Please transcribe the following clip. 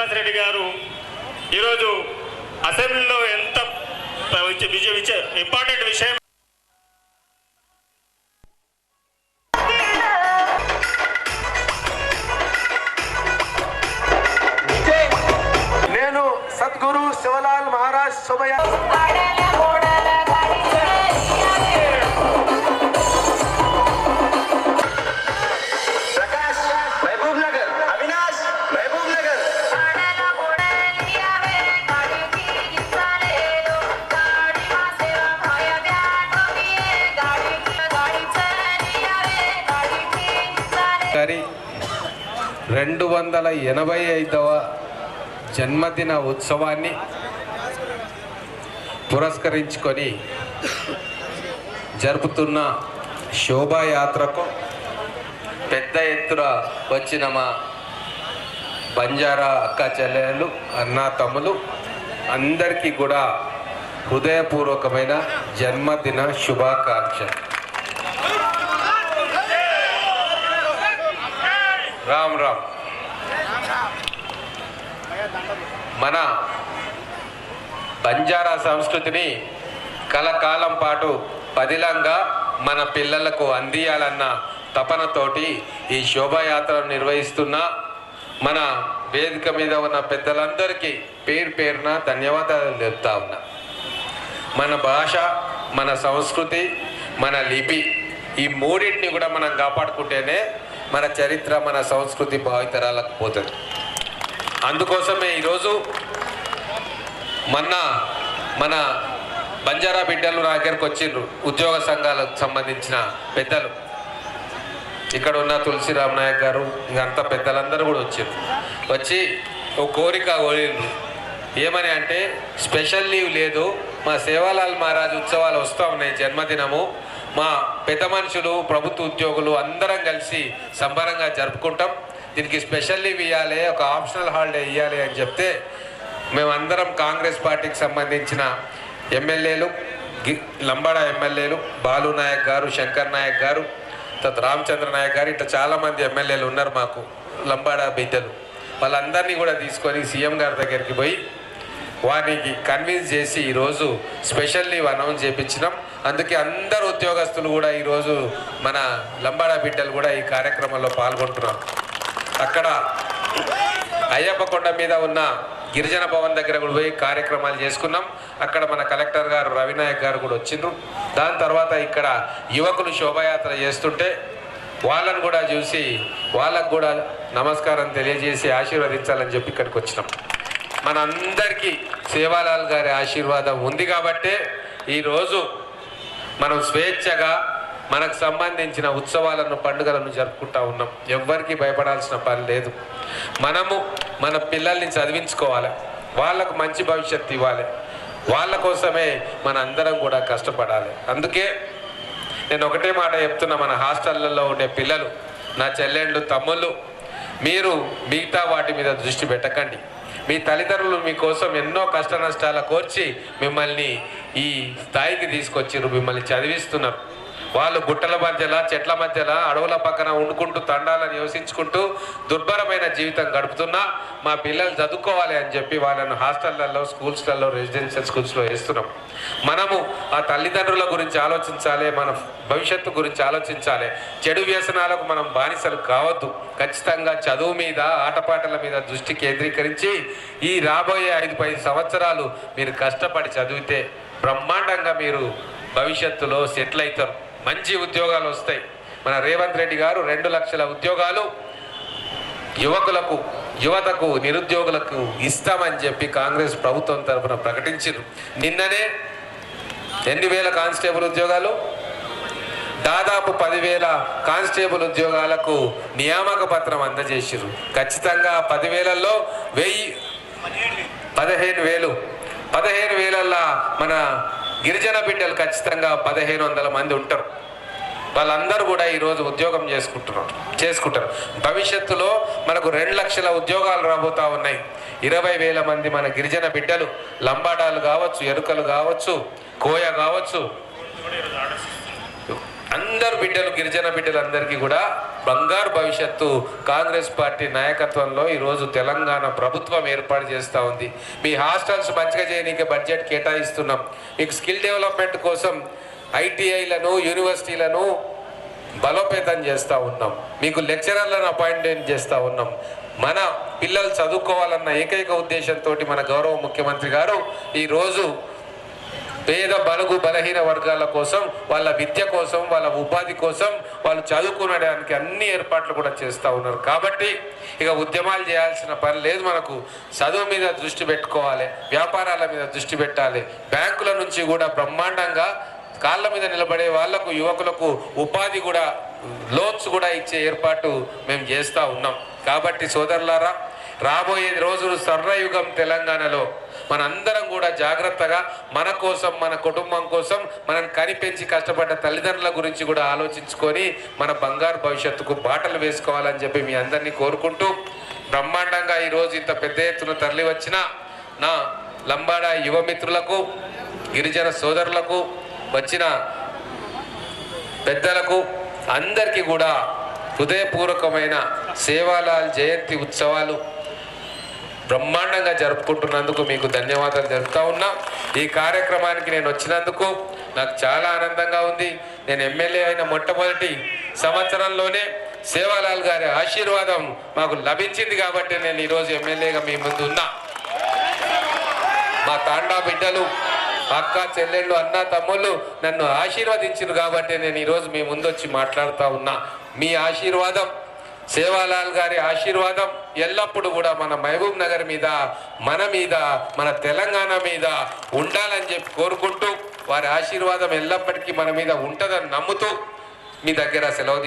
శ్రీనివాసరెడ్డి గారు ఈరోజు అసెంబ్లీలో ఎంత ఇంపార్టెంట్ విషయం నేను సద్గురు శివలాల్ మహారాజ్ శోభయా రెండు వందల ఎనభై ఐదవ జన్మదిన ఉత్సవాన్ని పురస్కరించుకొని జరుపుతున్న శోభాయాత్రకు పెద్ద ఎత్తున వచ్చిన మా బంజారా అక్క చెల్లెలు అన్నా తమ్ములు అందరికీ కూడా హృదయపూర్వకమైన జన్మదిన శుభాకాంక్షలు. రామ్ రామ్. మన బంజారా సంస్కృతిని కలకాలం పాటు పదిలంగా మన పిల్లలకు అందియాలన్న తపనతోటి ఈ శోభాయాత్రను నిర్వహిస్తున్న మన వేదిక మీద ఉన్న పెద్దలందరికీ పేరు పేరున ధన్యవాదాలు చెప్తా ఉన్నా. మన భాష మన సంస్కృతి మన లిపి ఈ మూడింటిని కూడా మనం కాపాడుకుంటేనే మన చరిత్ర మన సంస్కృతి భావితరాలకు పోతుంది. అందుకోసమే ఈరోజు మొన్న మన బంజారా బిడ్డలు నా దగ్గరకు వచ్చిండ్రు ఉద్యోగ సంఘాలకు సంబంధించిన పెద్దలు. ఇక్కడ ఉన్న తులసిరామ్ నాయక్ గారు ఇంకంతా పెద్దలందరూ కూడా వచ్చారు వచ్చి ఓ కోరిక కోరిండ్రు ఏమని అంటే స్పెషల్ లీవ్ లేదు మా సేవాలాల్ మహారాజ్ ఉత్సవాలు వస్తూ ఉన్నాయి జన్మదినము. మా పెద్ద మనుషులు ప్రభుత్వ ఉద్యోగులు అందరం కలిసి సంబరంగా జరుపుకుంటాం. దీనికి స్పెషల్ లీవ్ ఇవ్వాలి ఒక ఆప్షనల్ హాలిడే ఇవ్వాలి అని చెప్తే మేమందరం కాంగ్రెస్ పార్టీకి సంబంధించిన ఎమ్మెల్యేలు గి- లంబాడ ఎమ్మెల్యేలు బాలు నాయక్ గారు శంకర్ నాయక్ గారు తర్వాత రామచంద్ర నాయక్ గారు ఇట్లా చాలామంది ఎమ్మెల్యేలు ఉన్నారు మాకు లంబాడ బిడ్డలు. వాళ్ళందరినీ కూడా తీసుకొని సీఎం గారి దగ్గరికి పోయి వారికి కన్విన్స్ చేసి ఈరోజు స్పెషల్ లీవ్ అనౌన్స్ చేయించినాం అందుకే అందరు ఉద్యోగస్తులు కూడా ఈరోజు మన లంబాడ బిడ్డలు కూడా ఈ కార్యక్రమంలో పాల్గొంటున్నారు. అక్కడ అయ్యప్ప కొండ మీద ఉన్న గిరిజన భవన్ దగ్గర కూడా పోయి కార్యక్రమాలు చేసుకున్నాం. అక్కడ మన కలెక్టర్ గారు రవినాయక్ గారు కూడా వచ్చిండ్రు. దాని తర్వాత ఇక్కడ యువకులు శోభాయాత్ర చేస్తుంటే వాళ్ళని కూడా చూసి వాళ్ళకు కూడా నమస్కారం తెలియజేసి ఆశీర్వదించాలని చెప్పి ఇక్కడికి వచ్చినాం. మనందరికీ సేవాలాల్ గారి ఆశీర్వాదం ఉంది కాబట్టే ఈరోజు మనం స్వేచ్ఛగా మనకు సంబంధించిన ఉత్సవాలను పండుగలను జరుపుకుంటా ఉన్నాం. ఎవ్వరికి భయపడాల్సిన పని లేదు. మనము మన పిల్లల్ని చదివించుకోవాలి. వాళ్ళకు మంచి భవిష్యత్తు ఇవ్వాలి. వాళ్ళ కోసమే మన అందరం కూడా కష్టపడాలి. అందుకే నేను ఒకటే మాట చెప్తున్నా మన హాస్టళ్ళలో ఉండే పిల్లలు నా చెల్లెళ్ళు తమ్ముళ్ళు మీరు మిగతా వాటి మీద దృష్టి పెట్టకండి. మీ తల్లిదండ్రులు మీకోసం ఎన్నో కష్ట నష్టాల కోర్చి మిమ్మల్ని ఈ స్థాయికి తీసుకొచ్చిర్రు మిమ్మల్ని చదివిస్తున్నారు. వాళ్ళు గుట్టల మధ్యలో చెట్ల మధ్యలో అడవుల పక్కన వండుకుంటూ తండాలను నివసించుకుంటూ దుర్భరమైన జీవితం గడుపుతున్నా మా పిల్లలు చదువుకోవాలి అని చెప్పి వాళ్ళను హాస్టళ్ళలో స్కూల్స్లలో రెసిడెన్షియల్ స్కూల్స్లో వేస్తున్నాం. మనము ఆ తల్లిదండ్రుల గురించి ఆలోచించాలి మన భవిష్యత్తు గురించి ఆలోచించాలి. చెడు వ్యసనాలకు మనం బానిసలు కావద్దు. ఖచ్చితంగా చదువు మీద ఆటపాటల మీద దృష్టి కేంద్రీకరించి ఈ రాబోయే ఐదు పది సంవత్సరాలు మీరు కష్టపడి చదివితే బ్రహ్మాండంగా మీరు భవిష్యత్తులో సెటిల్ అవుతారు. మంచి ఉద్యోగాలు వస్తాయి. మన రేవంత్ రెడ్డి గారు రెండు లక్షల ఉద్యోగాలు యువకులకు యువతకు నిరుద్యోగులకు ఇస్తామని చెప్పి కాంగ్రెస్ ప్రభుత్వం తరఫున ప్రకటించారు నిన్ననే ఎన్ని వేల కానిస్టేబుల్ ఉద్యోగాలు? దాదాపు పదివేల కానిస్టేబుల్ ఉద్యోగాలకు నియామక పత్రం అందజేసారు ఖచ్చితంగా పదివేలలో వెయ్యి పదిహేను వేలు పదిహేను వేలల్లా మన గిరిజన బిడ్డలు ఖచ్చితంగా పదిహేను వందల మంది ఉంటారు. వాళ్ళందరూ కూడా ఈరోజు ఉద్యోగం చేసుకుంటున్నారు. చేసుకుంటారు. భవిష్యత్తులో మనకు రెండు లక్షల ఉద్యోగాలు రాబోతా ఉన్నాయి. ఇరవై వేల మంది మన గిరిజన బిడ్డలు లంబాడాలు కావచ్చు ఎరుకలు కావచ్చు కోయ కావచ్చు అందరు బిడ్డలు గిరిజన బిడ్డలందరికీ కూడా బంగారు భవిష్యత్తు కాంగ్రెస్ పార్టీ నాయకత్వంలో ఈరోజు తెలంగాణ ప్రభుత్వం ఏర్పాటు చేస్తూ ఉంది. మీ హాస్టల్స్ మంచిగా చేయడానికి బడ్జెట్ కేటాయిస్తున్నాం. మీకు స్కిల్ డెవలప్మెంట్ కోసం ఐటీఐలను యూనివర్సిటీలను బలోపేతం చేస్తూ ఉన్నాం. మీకు లెక్చరర్లను అపాయింట్మెంట్ చేస్తూ ఉన్నాం. మన పిల్లలు చదువుకోవాలన్న ఏకైక ఉద్దేశంతో మన గౌరవ ముఖ్యమంత్రి గారు ఈరోజు పేద బలుగు బలహీన వర్గాల కోసం వాళ్ళ విద్య కోసం వాళ్ళ ఉపాధి కోసం వాళ్ళు చదువుకునడానికి అన్ని ఏర్పాట్లు కూడా చేస్తూ ఉన్నారు. కాబట్టి ఇక ఉద్యమాలు చేయాల్సిన పని లేదు మనకు. చదువు మీద దృష్టి పెట్టుకోవాలి వ్యాపారాల మీద దృష్టి పెట్టాలి. బ్యాంకుల నుంచి కూడా బ్రహ్మాండంగా కాళ్ళ మీద నిలబడే వాళ్ళకు యువకులకు ఉపాధి కూడా లోన్స్ కూడా ఇచ్చే ఏర్పాటు మేము చేస్తూ ఉన్నాం. కాబట్టి సోదరులారా రాబోయే రోజులు స్వర్ణయుగం తెలంగాణలో మనందరం కూడా జాగ్రత్తగా మన కోసం మన కుటుంబం కోసం మనం కనిపెంచి కష్టపడ్డ తల్లిదండ్రుల గురించి కూడా ఆలోచించుకొని మన బంగారు భవిష్యత్తుకు బాటలు వేసుకోవాలని చెప్పి మీ అందరినీ కోరుకుంటూ బ్రహ్మాండంగా ఈరోజు ఇంత పెద్ద ఎత్తున తరలి వచ్చిన నా లంబాడ యువమిత్రులకు గిరిజన సోదరులకు వచ్చిన పెద్దలకు అందరికీ కూడా హృదయపూర్వకమైన సేవాలాల్ జయంతి ఉత్సవాలు బ్రహ్మాండంగా జరుపుకుంటున్నందుకు మీకు ధన్యవాదాలు జరుపుతా ఉన్నా. ఈ కార్యక్రమానికి నేను వచ్చినందుకు నాకు చాలా ఆనందంగా ఉంది. నేను ఎమ్మెల్యే అయిన మొట్టమొదటి సంవత్సరంలోనే సేవాలాల్ గారి ఆశీర్వాదం మాకు లభించింది కాబట్టి నేను ఈరోజు ఎమ్మెల్యేగా మీ ముందు ఉన్నా. మా తాండా బిడ్డలు అక్క చెల్లెళ్ళు అన్న తమ్ముళ్ళు నన్ను ఆశీర్వదించారు కాబట్టి నేను ఈరోజు మీ ముందు వచ్చి మాట్లాడుతూ ఉన్నా. మీ ఆశీర్వాదం సేవాలాల్ గారి ఆశీర్వాదం ఎల్లప్పుడూ కూడా మన మహబూబ్ నగర్ మీద మన మీద మన తెలంగాణ మీద ఉండాలని చెప్పి కోరుకుంటూ వారి ఆశీర్వాదం ఎల్లప్పటికీ మన మీద ఉంటుందని నమ్ముతూ మీ దగ్గర సెలవు